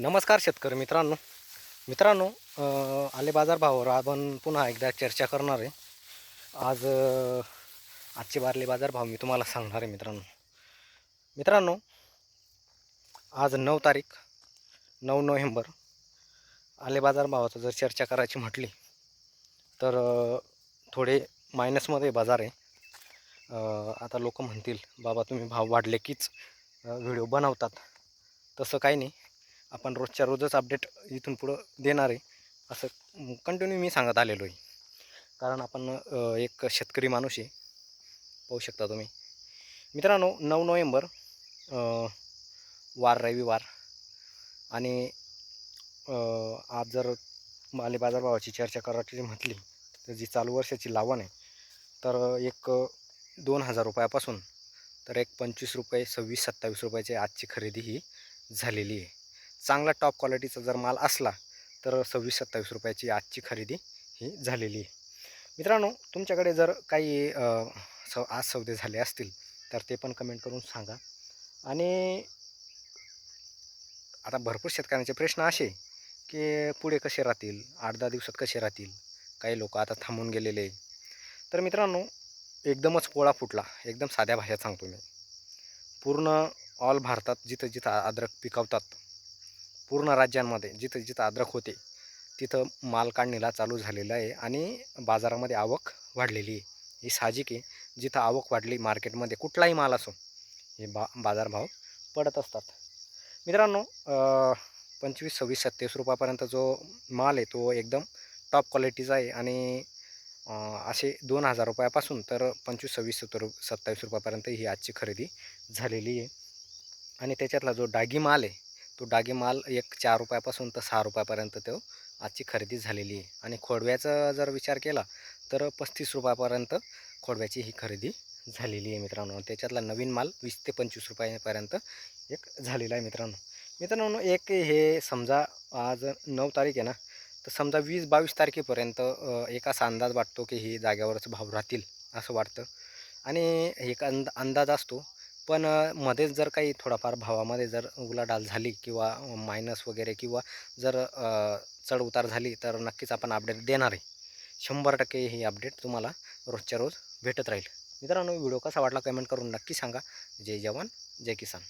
नमस्कार शेतकरी मित्रांनो. मित्रांनो आले बाजार भावावर आपण पुन्हा एकदा चर्चा करणार आहे. आज आजचे बारले बाजार भाव मी तुम्हाला सांगणार आहे मित्रांनो. मित्रांनो आज नऊ तारीख नऊ नोव्हेंबर. आले बाजार भावाचं जर चर्चा करायची म्हटली तर थोडे मायनसमध्ये बाजार आहे. आता लोक म्हणतील बाबा तुम्ही भाव वाढले कीच व्हिडिओ बनवतात. तसं काही नाही. आपण रोजच्या रोजच अपडेट इथून पुढं देणार आहे. असं कंटिन्यू मी सांगत आलेलो आहे. कारण आपण एक शेतकरी माणूस आहे. पाहू शकता तुम्ही. मित्रांनो नऊ नोव्हेंबर वार रविवार. आणि आज जर माले बाजारभावाची चर्चा करायची म्हटली तर जी चालू वर्षाची लावण आहे तर एक दोन हजार रुपयापासून तर एक पंचवीस रुपये सव्वीस सत्तावीस रुपयाची आजची खरेदी ही झालेली आहे. चांगला टॉप क्वालिटीचा जर माल असला तर सव्वीस सत्तावीस रुपयाची आजची खरेदी ही झालेली आहे. मित्रांनो तुमच्याकडे जर काही अ, स आज सौदे झाले असतील तर ते पण कमेंट करून सांगा. आणि आता भरपूर शेतकऱ्यांचे प्रश्न असे की पुढे कसे राहतील? आठ दहा दिवसात कसे राहतील? काही लोक आता थांबून गेलेले तर मित्रांनो एकदमच पोळा फुटला. एकदम साध्या भाषेत सांगतो मी. पूर्ण ऑल भारतात जिथं जिथं अद्रक पिकवतात पूर्ण राज्यांमध्ये जिथं जिथं अद्रक होते तिथं माल काढणीला चालू झालेलं आहे आणि बाजारामध्ये आवक वाढलेली आहे. ही साहजिक आहे. जिथं आवक वाढली मार्केटमध्ये कुठलाही माल असो हे बा बाजारभाव पडत असतात. मित्रांनो पंचवीस सव्वीस सत्तावीस रुपयापर्यंत जो माल आहे तो एकदम टॉप क्वालिटीचा आहे आणि असे दोन हजार रुपयापासून तर पंचवीस सव्वीस सत्तर सत्तावीस रुपयापर्यंत ही आजची खरेदी झालेली आहे. आणि त्याच्यातला जो डागी माल आहे तो डागी माल एक चार रुपयापासून तर सहा रुपयापर्यंत तो आजची खरेदी झालेली आहे. आणि खोडव्याचा जर विचार केला तर पस्तीस रुपयापर्यंत खोडव्याची ही खरेदी झालेली आहे मित्रांनो. त्याच्यातला नवीन माल वीस ते पंचवीस रुपयापर्यंत एक झालेला आहे मित्रांनो. मित्रांनो एक हे समजा आज नऊ तारीख आहे ना तर समजा वीस बावीस तारखेपर्यंत एक असा अंदाज वाटतो की ही जाग्यावरच भाव राहतील असं वाटतं. आणि एक अंद अंदाज असतो पण मध्येच जर काही थोडाफार भावामध्ये जर उलाढाल झाली किंवा मायनस वगैरे किंवा जर चढउतार चढ उतार झाली तर नक्कीच आपण अपडेट देणार आहे. शंभर टक्के ही अपडेट तुम्हाला रोजच्या रोज भेटत राहील. मित्रांनो व्हिडिओ कसा वाटला कमेंट करून नक्की सांगा. जय जवान जय किसान.